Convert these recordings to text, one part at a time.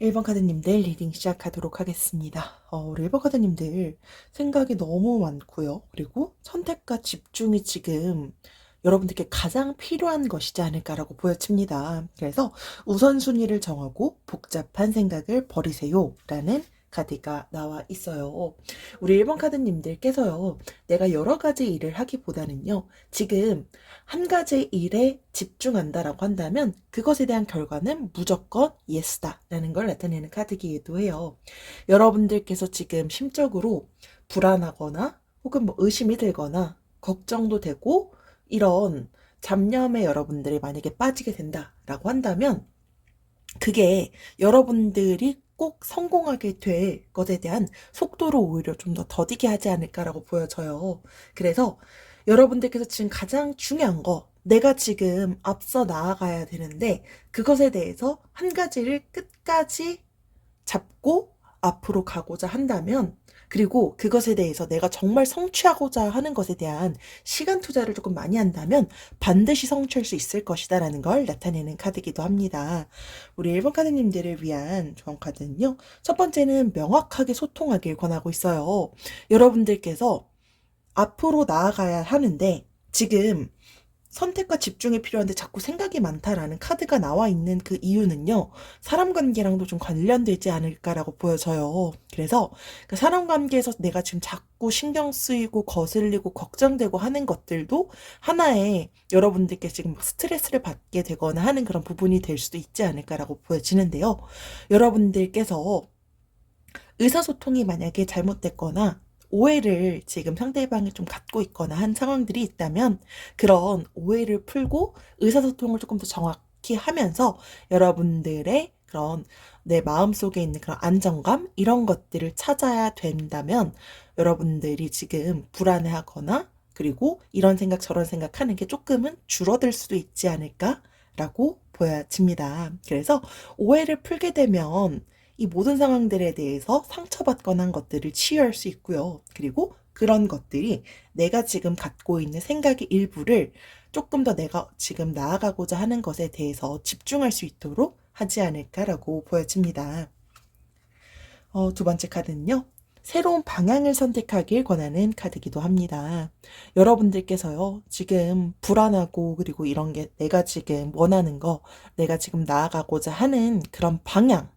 1번 카드님들 리딩 시작하도록 하겠습니다. 어, 우리 1번 카드님들 생각이 너무 많고요. 그리고 선택과 집중이 지금 여러분들께 가장 필요한 것이지 않을까라고 보여집니다. 그래서 우선순위를 정하고 복잡한 생각을 버리세요. 라는 카드가 나와 있어요. 우리 1번 카드님들께서요, 내가 여러 가지 일을 하기보다는요, 지금 한 가지 일에 집중한다라고 한다면 그것에 대한 결과는 무조건 예스다라는 걸 나타내는 카드이기도 해요. 여러분들께서 지금 심적으로 불안하거나 혹은 뭐 의심이 들거나 걱정도 되고 이런 잡념에 여러분들이 만약에 빠지게 된다라고 한다면 그게 여러분들이 꼭 성공하게 될 것에 대한 속도를 오히려 좀 더 더디게 하지 않을까라고 보여져요. 그래서 여러분들께서 지금 가장 중요한 거, 내가 지금 앞서 나아가야 되는데 그것에 대해서 한 가지를 끝까지 잡고 앞으로 가고자 한다면 그리고 그것에 대해서 내가 정말 성취하고자 하는 것에 대한 시간 투자를 조금 많이 한다면 반드시 성취할 수 있을 것이다라는 걸 나타내는 카드기도 합니다. 우리 1번 카드님들을 위한 조언 카드는요. 첫 번째는 명확하게 소통하길 권하고 있어요. 여러분들께서 앞으로 나아가야 하는데 지금 선택과 집중이 필요한데 자꾸 생각이 많다라는 카드가 나와 있는 그 이유는요, 사람 관계랑도 좀 관련되지 않을까라고 보여져요. 그래서 그 사람 관계에서 내가 지금 자꾸 신경 쓰이고 거슬리고 걱정되고 하는 것들도 하나의 여러분들께 지금 스트레스를 받게 되거나 하는 그런 부분이 될 수도 있지 않을까라고 보여지는데요. 여러분들께서 의사소통이 만약에 잘못됐거나 오해를 지금 상대방이 좀 갖고 있거나 한 상황들이 있다면 그런 오해를 풀고 의사소통을 조금 더 정확히 하면서 여러분들의 그런 내 마음속에 있는 그런 안정감 이런 것들을 찾아야 된다면 여러분들이 지금 불안해하거나 그리고 이런 생각 저런 생각 하는 게 조금은 줄어들 수도 있지 않을까라고 보여집니다. 그래서 오해를 풀게 되면 이 모든 상황들에 대해서 상처받거나 한 것들을 치유할 수 있고요. 그리고 그런 것들이 내가 지금 갖고 있는 생각의 일부를 조금 더 내가 지금 나아가고자 하는 것에 대해서 집중할 수 있도록 하지 않을까라고 보여집니다. 어, 두 번째 카드는요. 새로운 방향을 선택하길 권하는 카드기도 합니다. 여러분들께서요, 지금 불안하고, 그리고 이런 게 내가 지금 원하는 거, 내가 지금 나아가고자 하는 그런 방향,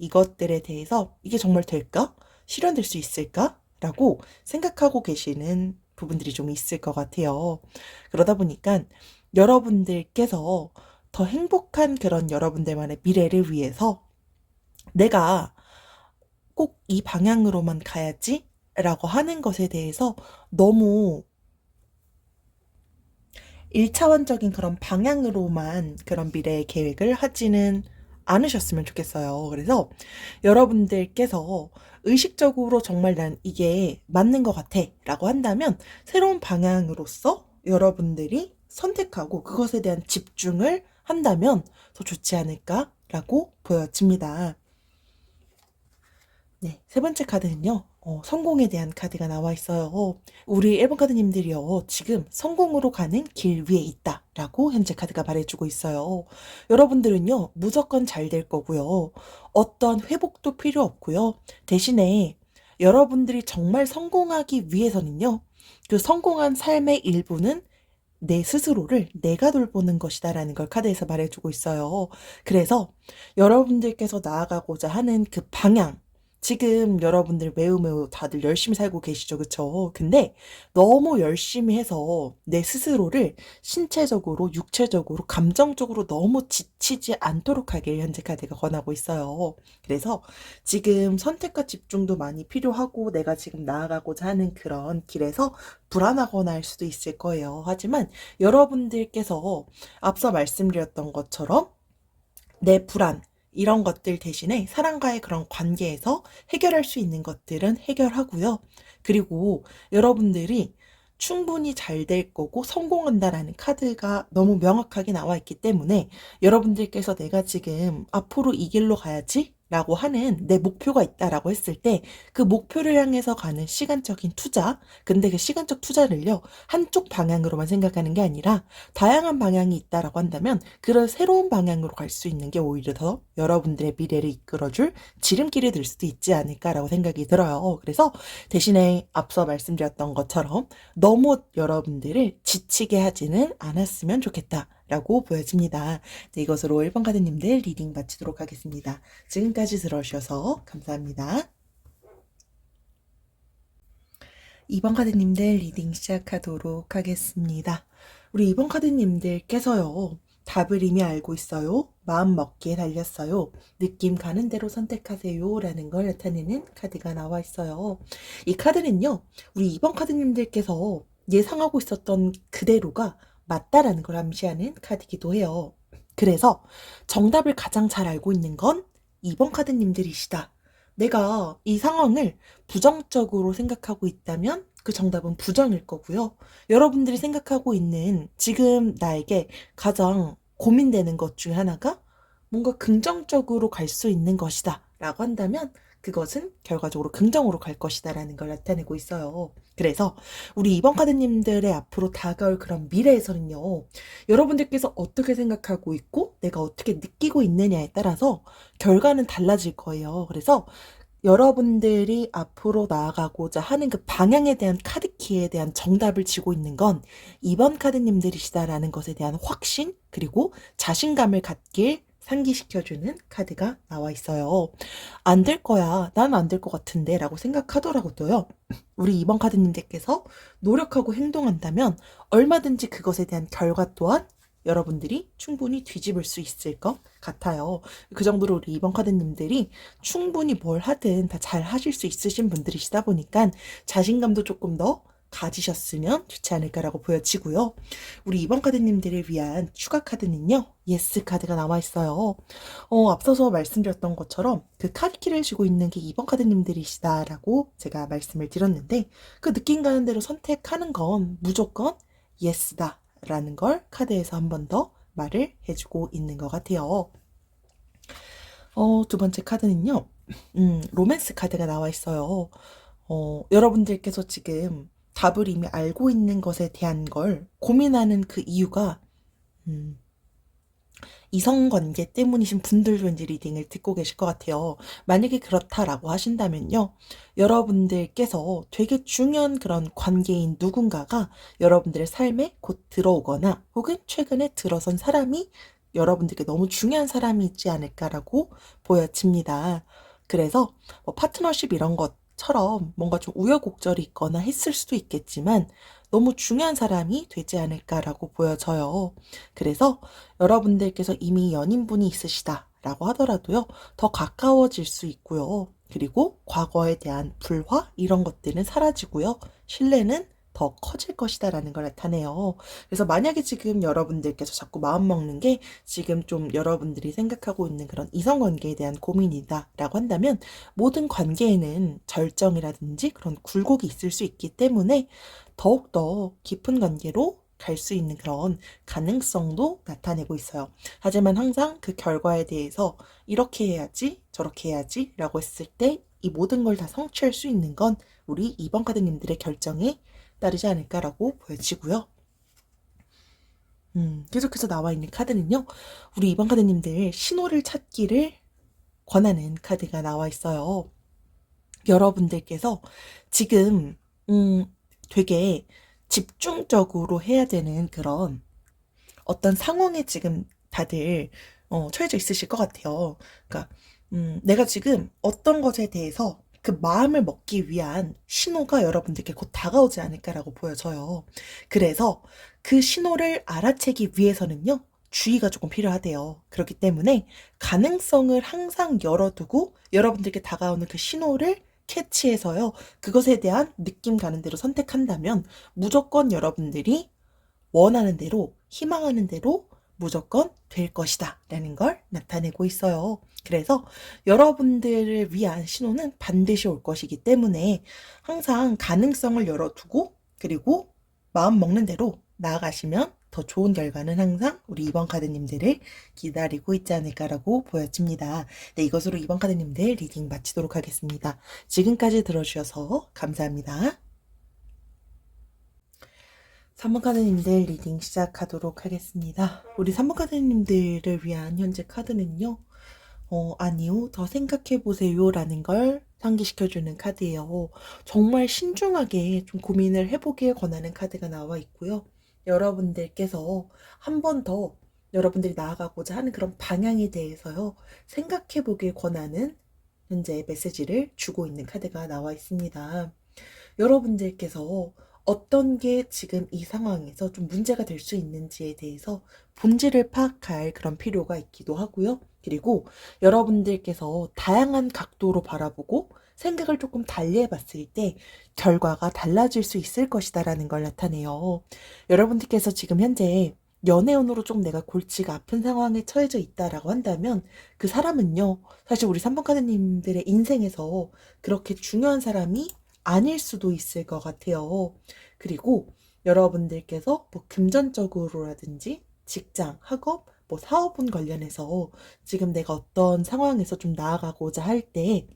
이것들에 대해서 이게 정말 될까? 실현될 수 있을까? 라고 생각하고 계시는 부분들이 좀 있을 것 같아요. 그러다 보니까 여러분들께서 더 행복한 그런 여러분들만의 미래를 위해서 내가 꼭 이 방향으로만 가야지 라고 하는 것에 대해서 너무 1차원적인 그런 방향으로만 그런 미래의 계획을 하지는 않으셨으면 좋겠어요. 그래서 여러분들께서 의식적으로 정말 난 이게 맞는 것 같아 라고 한다면 새로운 방향으로서 여러분들이 선택하고 그것에 대한 집중을 한다면 더 좋지 않을까라고 보여집니다. 네, 세 번째 카드는요. 어, 성공에 대한 카드가 나와 있어요. 우리 1번 카드님들이요. 지금 성공으로 가는 길 위에 있다. 라고 현재 카드가 말해주고 있어요. 여러분들은요. 무조건 잘 될 거고요. 어떤 회복도 필요 없고요. 대신에 여러분들이 정말 성공하기 위해서는요. 그 성공한 삶의 일부는 내 스스로를 내가 돌보는 것이다라는 걸 카드에서 말해주고 있어요. 그래서 여러분들께서 나아가고자 하는 그 방향, 지금 여러분들 매우 매우 다들 열심히 살고 계시죠, 그쵸? 근데 너무 열심히 해서 내 스스로를 신체적으로, 육체적으로, 감정적으로 너무 지치지 않도록 하길 현재 카드가 권하고 있어요. 그래서 지금 선택과 집중도 많이 필요하고 내가 지금 나아가고자 하는 그런 길에서 불안하거나 할 수도 있을 거예요. 하지만 여러분들께서 앞서 말씀드렸던 것처럼 내 불안, 이런 것들 대신에 사람과의 그런 관계에서 해결할 수 있는 것들은 해결하고요. 그리고 여러분들이 충분히 잘 될 거고 성공한다라는 카드가 너무 명확하게 나와 있기 때문에 여러분들께서 내가 지금 앞으로 이 길로 가야지 라고 하는 내 목표가 있다라고 했을 때 그 목표를 향해서 가는 시간적인 투자, 근데 그 시간적 투자를요, 한쪽 방향으로만 생각하는 게 아니라 다양한 방향이 있다라고 한다면 그런 새로운 방향으로 갈 수 있는 게 오히려 더 여러분들의 미래를 이끌어줄 지름길이 될 수도 있지 않을까라고 생각이 들어요. 그래서 대신에 앞서 말씀드렸던 것처럼 너무 여러분들을 지치게 하지는 않았으면 좋겠다 라고 보여집니다. 네, 이것으로 1번 카드님들 리딩 마치도록 하겠습니다. 지금까지 들어주셔서 감사합니다. 2번 카드님들 리딩 시작하도록 하겠습니다. 우리 2번 카드님들께서요. 답을 이미 알고 있어요. 마음 먹기에 달렸어요. 느낌 가는 대로 선택하세요. 라는 걸 나타내는 카드가 나와 있어요. 이 카드는요. 우리 2번 카드님들께서 예상하고 있었던 그대로가 맞다라는 걸 암시하는 카드이기도 해요. 그래서 정답을 가장 잘 알고 있는 건 2번 카드님들이시다. 내가 이 상황을 부정적으로 생각하고 있다면 그 정답은 부정일 거고요. 여러분들이 생각하고 있는 지금 나에게 가장 고민되는 것 중에 하나가 뭔가 긍정적으로 갈 수 있는 것이다. 라고 한다면 그것은 결과적으로 긍정으로 갈 것이다. 라는 걸 나타내고 있어요. 그래서 우리 이번 카드님들의 앞으로 다가올 그런 미래에서는요. 여러분들께서 어떻게 생각하고 있고 내가 어떻게 느끼고 있느냐에 따라서 결과는 달라질 거예요. 그래서 여러분들이 앞으로 나아가고자 하는 그 방향에 대한 카드키에 대한 정답을 쥐고 있는 건 이번 카드님들이시다라는 것에 대한 확신 그리고 자신감을 갖길 상기시켜주는 카드가 나와 있어요. 안 될 거야. 난 안 될 것 같은데 라고 생각하더라고요. 우리 이번 카드님들께서 노력하고 행동한다면 얼마든지 그것에 대한 결과 또한 여러분들이 충분히 뒤집을 수 있을 것 같아요. 그 정도로 우리 이번 카드님들이 충분히 뭘 하든 다 잘 하실 수 있으신 분들이시다 보니까 자신감도 조금 더 가지셨으면 좋지 않을까라고 보여지고요. 우리 이번 카드님들을 위한 추가 카드는요. 예스 카드가 나와 있어요. 어, 앞서서 말씀드렸던 것처럼 그 카드키를 쥐고 있는 게 이번 카드님들이시다라고 제가 말씀을 드렸는데 그 느낌 가는 대로 선택하는 건 무조건 예스다. 라는 걸 카드에서 한 번 더 말을 해주고 있는 것 같아요. 어, 두 번째 카드는요, 음, 로맨스 카드가 나와 있어요. 어, 여러분들께서 지금 답을 이미 알고 있는 것에 대한 걸 고민하는 그 이유가, 음, 이성관계 때문이신 분들도 왠지 리딩을 듣고 계실 것 같아요. 만약에 그렇다라고 하신다면요. 여러분들께서 되게 중요한 그런 관계인 누군가가 여러분들의 삶에 곧 들어오거나 혹은 최근에 들어선 사람이 여러분들께 너무 중요한 사람이 있지 않을까라고 보여집니다. 그래서 뭐 파트너십 이런 것 처럼 뭔가 좀 우여곡절이 있거나 했을 수도 있겠지만 너무 중요한 사람이 되지 않을까라고 보여져요. 그래서 여러분들께서 이미 연인분이 있으시다라고 하더라도요, 더 가까워질 수 있고요. 그리고 과거에 대한 불화 이런 것들은 사라지고요. 신뢰는 더 커질 것이다 라는 걸 나타내요. 그래서 만약에 지금 여러분들께서 자꾸 마음 먹는 게 지금 좀 여러분들이 생각하고 있는 그런 이성관계에 대한 고민이다 라고 한다면 모든 관계에는 절정이라든지 그런 굴곡이 있을 수 있기 때문에 더욱더 깊은 관계로 갈 수 있는 그런 가능성도 나타내고 있어요. 하지만 항상 그 결과에 대해서 이렇게 해야지, 저렇게 해야지 라고 했을 때 이 모든 걸 다 성취할 수 있는 건 우리 2번 카드님들의 결정에 따르지 않을까라고 보여지고요. 음, 계속해서 나와 있는 카드는요. 우리 2번 카드님들 신호를 찾기를 권하는 카드가 나와 있어요. 여러분들께서 지금 음, 되게 집중적으로 해야 되는 그런 어떤 상황에 지금 다들 어, 처해져 있으실 것 같아요. 그러니까 음, 내가 지금 어떤 것에 대해서 그 마음을 먹기 위한 신호가 여러분들께 곧 다가오지 않을까라고 보여져요. 그래서 그 신호를 알아채기 위해서는요, 주의가 조금 필요하대요. 그렇기 때문에 가능성을 항상 열어두고 여러분들께 다가오는 그 신호를 캐치해서요, 그것에 대한 느낌 가는 대로 선택한다면 무조건 여러분들이 원하는 대로, 희망하는 대로 무조건 될 것이다. 라는 걸 나타내고 있어요. 그래서 여러분들을 위한 신호는 반드시 올 것이기 때문에 항상 가능성을 열어두고 그리고 마음 먹는 대로 나아가시면 더 좋은 결과는 항상 우리 2번 카드님들을 기다리고 있지 않을까라고 보여집니다. 네, 이것으로 2번 카드님들 리딩 마치도록 하겠습니다. 지금까지 들어주셔서 감사합니다. 3번 카드님들 리딩 시작하도록 하겠습니다. 우리 3번 카드님들을 위한 현재 카드는요. 어, 아니요. 더 생각해보세요. 라는 걸 상기시켜주는 카드예요. 정말 신중하게 좀 고민을 해보길 권하는 카드가 나와 있고요. 여러분들께서 한 번 더 여러분들이 나아가고자 하는 그런 방향에 대해서요. 생각해보길 권하는 현재 메시지를 주고 있는 카드가 나와 있습니다. 여러분들께서 어떤 게 지금 이 상황에서 좀 문제가 될 수 있는지에 대해서 본질을 파악할 그런 필요가 있기도 하고요. 그리고 여러분들께서 다양한 각도로 바라보고 생각을 조금 달리 해봤을 때 결과가 달라질 수 있을 것이다라는 걸 나타내요. 여러분들께서 지금 현재 연애운으로 좀 내가 골치가 아픈 상황에 처해져 있다라고 한다면 그 사람은요, 사실 우리 3번 카드님들의 인생에서 그렇게 중요한 사람이 아닐 수도 있을 것 같아요. 그리고 여러분들께서 뭐 금전적으로라든지 직장, 학업, 뭐 사업운 관련해서 지금 내가 어떤 상황에서 좀 나아가고자 할 때,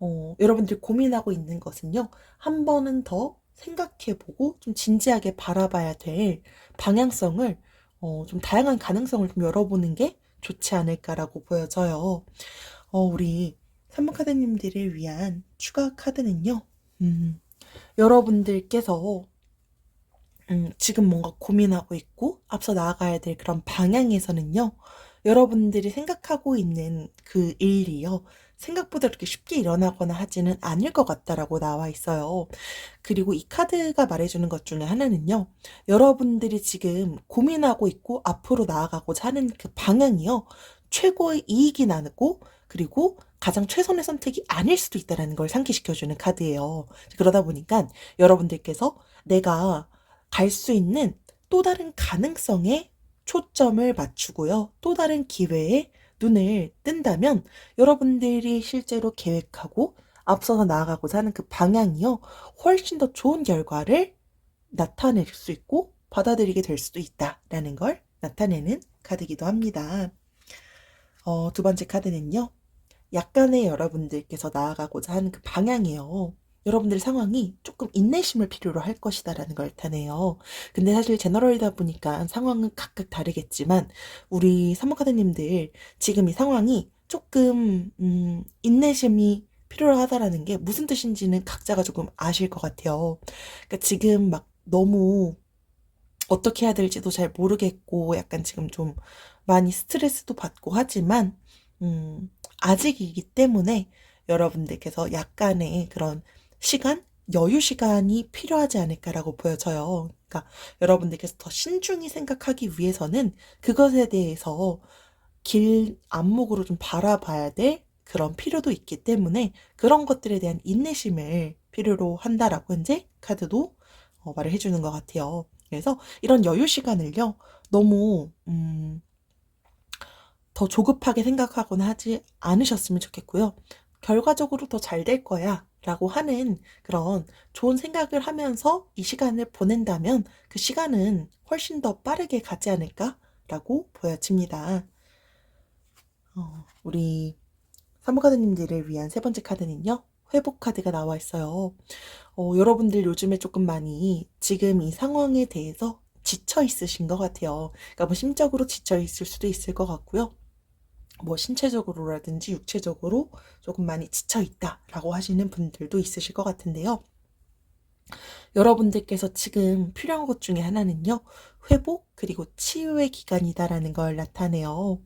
어, 여러분들이 고민하고 있는 것은요, 한 번은 더 생각해보고 좀 진지하게 바라봐야 될 방향성을, 어, 좀 다양한 가능성을 좀 열어보는 게 좋지 않을까라고 보여져요. 어, 우리 3번 카드님들을 위한 추가 카드는요, 음, 여러분들께서 음, 지금 뭔가 고민하고 있고 앞서 나아가야 될 그런 방향에서는요, 여러분들이 생각하고 있는 그 일이요, 생각보다 그렇게 쉽게 일어나거나 하지는 않을 것 같다라고 나와 있어요. 그리고 이 카드가 말해주는 것 중에 하나는요, 여러분들이 지금 고민하고 있고 앞으로 나아가고자 하는 그 방향이요, 최고의 이익이 나고, 그리고 가장 최선의 선택이 아닐 수도 있다는 걸 상기시켜주는 카드예요. 그러다 보니까 여러분들께서 내가 갈 수 있는 또 다른 가능성에 초점을 맞추고요. 또 다른 기회에 눈을 뜬다면 여러분들이 실제로 계획하고 앞서서 나아가고자 하는 그 방향이요. 훨씬 더 좋은 결과를 나타낼 수 있고 받아들이게 될 수도 있다라는 걸 나타내는 카드이기도 합니다. 어, 두 번째 카드는요. 약간의 여러분들께서 나아가고자 하는 그 방향이에요. 여러분들 상황이 조금 인내심을 필요로 할 것이다라는 걸 나타내요. 근데 사실 제너럴이다 보니까 상황은 각각 다르겠지만 우리 사모카드님들 지금 이 상황이 조금 음, 인내심이 필요하다라는 게 무슨 뜻인지는 각자가 조금 아실 것 같아요. 그러니까 지금 막 너무 어떻게 해야 될지도 잘 모르겠고 약간 지금 좀 많이 스트레스도 받고 하지만 음, 아직이기 때문에 여러분들께서 약간의 그런 시간, 여유 시간이 필요하지 않을까라고 보여져요. 그러니까 여러분들께서 더 신중히 생각하기 위해서는 그것에 대해서 길 안목으로 좀 바라봐야 될 그런 필요도 있기 때문에 그런 것들에 대한 인내심을 필요로 한다라고 이제 카드도 어, 말을 해주는 것 같아요. 그래서 이런 여유 시간을요, 너무, 음, 더 조급하게 생각하거나 하지 않으셨으면 좋겠고요. 결과적으로 더 잘 될 거야. 라고 하는 그런 좋은 생각을 하면서 이 시간을 보낸다면 그 시간은 훨씬 더 빠르게 가지 않을까? 라고 보여집니다. 어, 우리 사무카드님들을 위한 세 번째 카드는요. 회복 카드가 나와 있어요. 어, 여러분들 요즘에 조금 많이 지금 이 상황에 대해서 지쳐 있으신 것 같아요. 그러니까 뭐 심적으로 지쳐 있을 수도 있을 것 같고요. 뭐 신체적으로라든지 육체적으로 조금 많이 지쳐 있다라고 하시는 분들도 있으실 것 같은데요. 여러분들께서 지금 필요한 것 중에 하나는요, 회복 그리고 치유의 기간이다라는 걸 나타내요.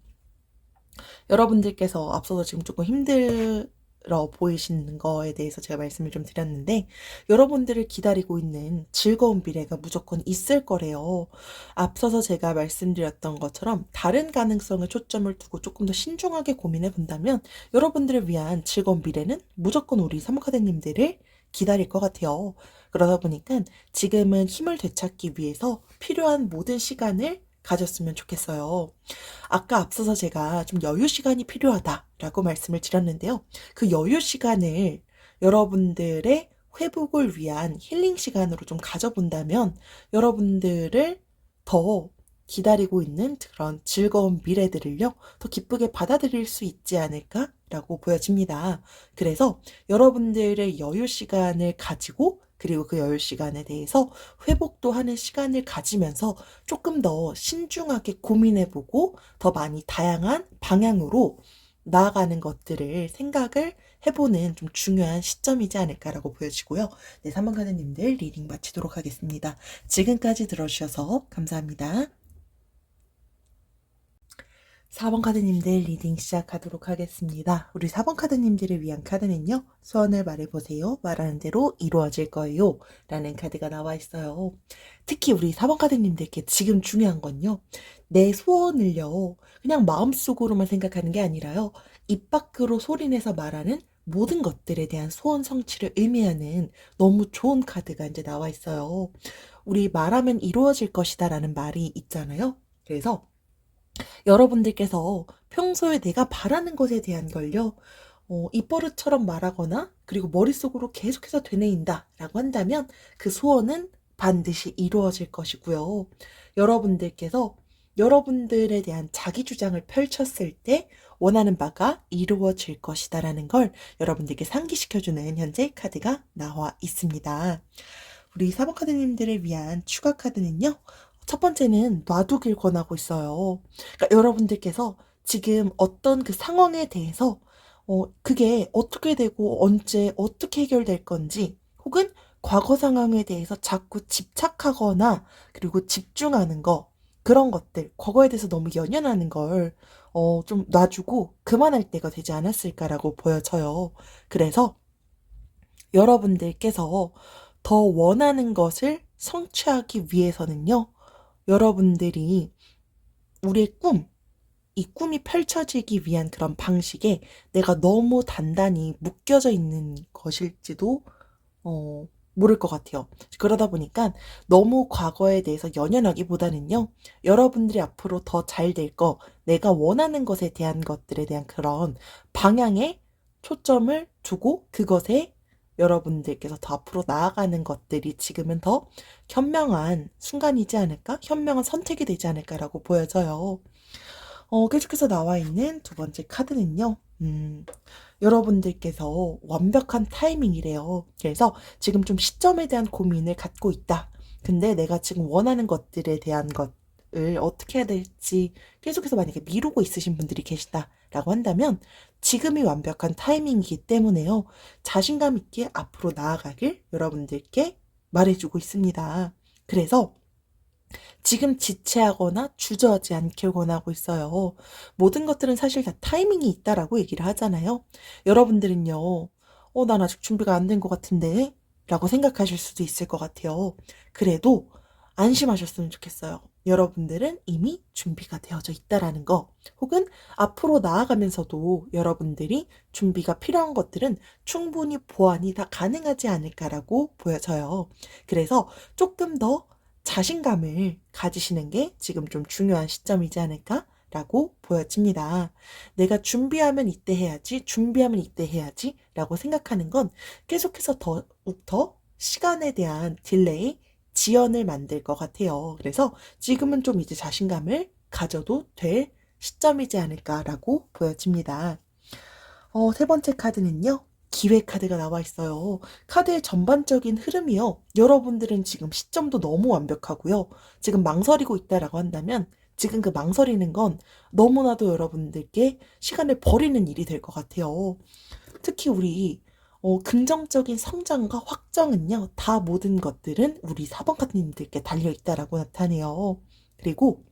여러분들께서 앞서서 지금 조금 힘들 러 보이시는 거에 대해서 제가 말씀을 좀 드렸는데 여러분들을 기다리고 있는 즐거운 미래가 무조건 있을 거래요. 앞서서 제가 말씀드렸던 것처럼 다른 가능성에 초점을 두고 조금 더 신중하게 고민해 본다면 여러분들을 위한 즐거운 미래는 무조건 우리 사무카드님들을 기다릴 것 같아요. 그러다 보니까 지금은 힘을 되찾기 위해서 필요한 모든 시간을 가졌으면 좋겠어요. 아까 앞서서 제가 좀 여유 시간이 필요하다라고 말씀을 드렸는데요. 그 여유 시간을 여러분들의 회복을 위한 힐링 시간으로 좀 가져본다면 여러분들을 더 기다리고 있는 그런 즐거운 미래들을요, 더 기쁘게 받아들일 수 있지 않을까라고 보여집니다. 그래서 여러분들의 여유 시간을 가지고 그리고 그 여유 시간에 대해서 회복도 하는 시간을 가지면서 조금 더 신중하게 고민해 보고 더 많이 다양한 방향으로 나아가는 것들을 생각을 해보는 좀 중요한 시점이지 않을까라고 보여지고요. 네, 3번 카드님들 리딩 마치도록 하겠습니다. 지금까지 들어주셔서 감사합니다. 4번 카드님들 리딩 시작하도록 하겠습니다. 우리 4번 카드님들을 위한 카드는요. 소원을 말해보세요. 말하는 대로 이루어질 거예요. 라는 카드가 나와 있어요. 특히 우리 4번 카드님들께 지금 중요한 건요. 내 소원을요. 그냥 마음속으로만 생각하는 게 아니라요. 입 밖으로 소리내서 말하는 모든 것들에 대한 소원 성취를 의미하는 너무 좋은 카드가 이제 나와 있어요. 우리 말하면 이루어질 것이다 라는 말이 있잖아요. 그래서 여러분들께서 평소에 내가 바라는 것에 대한 걸요, 어, 입버릇처럼 말하거나, 그리고 머릿속으로 계속해서 되뇌인다 라고 한다면 그 소원은 반드시 이루어질 것이고요. 여러분들께서 여러분들에 대한 자기 주장을 펼쳤을 때 원하는 바가 이루어질 것이다라는 걸 여러분들께 상기시켜주는 현재 카드가 나와 있습니다. 우리 4번 카드님들을 위한 추가 카드는요. 첫 번째는 놔두길 권하고 있어요. 그러니까 여러분들께서 지금 어떤 그 상황에 대해서 어, 그게 어떻게 되고 언제 어떻게 해결될 건지 혹은 과거 상황에 대해서 자꾸 집착하거나 그리고 집중하는 거 그런 것들 과거에 대해서 너무 연연하는 걸 어, 좀 놔주고 그만할 때가 되지 않았을까라고 보여져요. 그래서 여러분들께서 더 원하는 것을 성취하기 위해서는요. 여러분들이 우리의 꿈, 이 꿈이 펼쳐지기 위한 그런 방식에 내가 너무 단단히 묶여져 있는 것일지도 어, 모를 것 같아요. 그러다 보니까 너무 과거에 대해서 연연하기보다는요, 여러분들이 앞으로 더 잘 될 거, 내가 원하는 것에 대한 것들에 대한 그런 방향에 초점을 두고 그것에 여러분들께서 더 앞으로 나아가는 것들이 지금은 더 현명한 순간이지 않을까? 현명한 선택이 되지 않을까라고 보여져요. 어, 계속해서 나와 있는 두 번째 카드는요. 음, 여러분들께서 완벽한 타이밍이래요. 그래서 지금 좀 시점에 대한 고민을 갖고 있다. 근데 내가 지금 원하는 것들에 대한 것 을 어떻게 해야 될지 계속해서 만약에 미루고 있으신 분들이 계시다 라고 한다면 지금이 완벽한 타이밍이기 때문에요. 자신감 있게 앞으로 나아가길 여러분들께 말해주고 있습니다. 그래서 지금 지체하거나 주저하지 않길 원하고 있어요. 모든 것들은 사실 다 타이밍이 있다라고 얘기를 하잖아요. 여러분들은요, 어, 난 아직 준비가 안 된 것 같은데? 라고 생각하실 수도 있을 것 같아요. 그래도 안심하셨으면 좋겠어요. 여러분들은 이미 준비가 되어져 있다라는 거, 혹은 앞으로 나아가면서도 여러분들이 준비가 필요한 것들은 충분히 보완이 다 가능하지 않을까라고 보여져요. 그래서 조금 더 자신감을 가지시는 게 지금 좀 중요한 시점이지 않을까? 라고 보여집니다. 내가 준비하면 이때 해야지, 준비하면 이때 해야지 라고 생각하는 건 계속해서 더욱더 시간에 대한 딜레이, 지연을 만들 것 같아요. 그래서 지금은 좀 이제 자신감을 가져도 될 시점이지 않을까라고 보여집니다. 어, 세 번째 카드는요. 기회 카드가 나와 있어요. 카드의 전반적인 흐름이요. 여러분들은 지금 시점도 너무 완벽하고요. 지금 망설이고 있다라고 한다면 지금 그 망설이는 건 너무나도 여러분들께 시간을 버리는 일이 될 것 같아요. 특히 우리 어, 긍정적인 성장과 확정은요, 다 모든 것들은 우리 4번 카드님들께 달려있다라고 나타내요. 그리고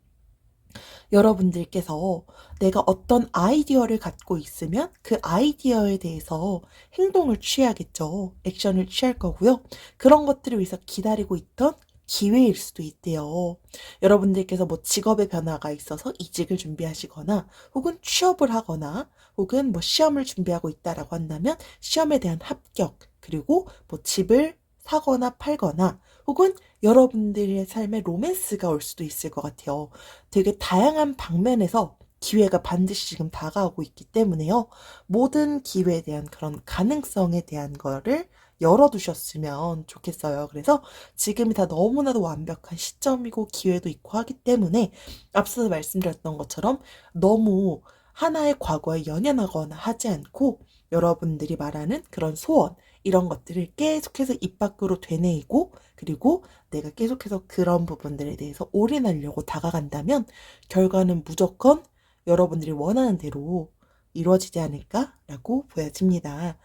여러분들께서 내가 어떤 아이디어를 갖고 있으면 그 아이디어에 대해서 행동을 취해야겠죠. 액션을 취할 거고요. 그런 것들을 위해서 기다리고 있던 기회일 수도 있대요. 여러분들께서 뭐 직업의 변화가 있어서 이직을 준비하시거나 혹은 취업을 하거나 혹은 뭐 시험을 준비하고 있다라고 한다면 시험에 대한 합격 그리고 뭐 집을 사거나 팔거나 혹은 여러분들의 삶에 로맨스가 올 수도 있을 것 같아요. 되게 다양한 방면에서 기회가 반드시 지금 다가오고 있기 때문에요. 모든 기회에 대한 그런 가능성에 대한 거를 열어두셨으면 좋겠어요. 그래서 지금이 다 너무나도 완벽한 시점이고 기회도 있고 하기 때문에 앞서서 말씀드렸던 것처럼 너무 하나의 과거에 연연하거나 하지 않고 여러분들이 말하는 그런 소원, 이런 것들을 계속해서 입 밖으로 되뇌이고 그리고 내가 계속해서 그런 부분들에 대해서 올인하려고 다가간다면 결과는 무조건 여러분들이 원하는 대로 이루어지지 않을까라고 보여집니다.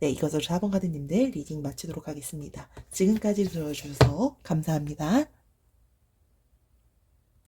네, 이것으로 4번 카드님들 리딩 마치도록 하겠습니다. 지금까지 들어주셔서 감사합니다.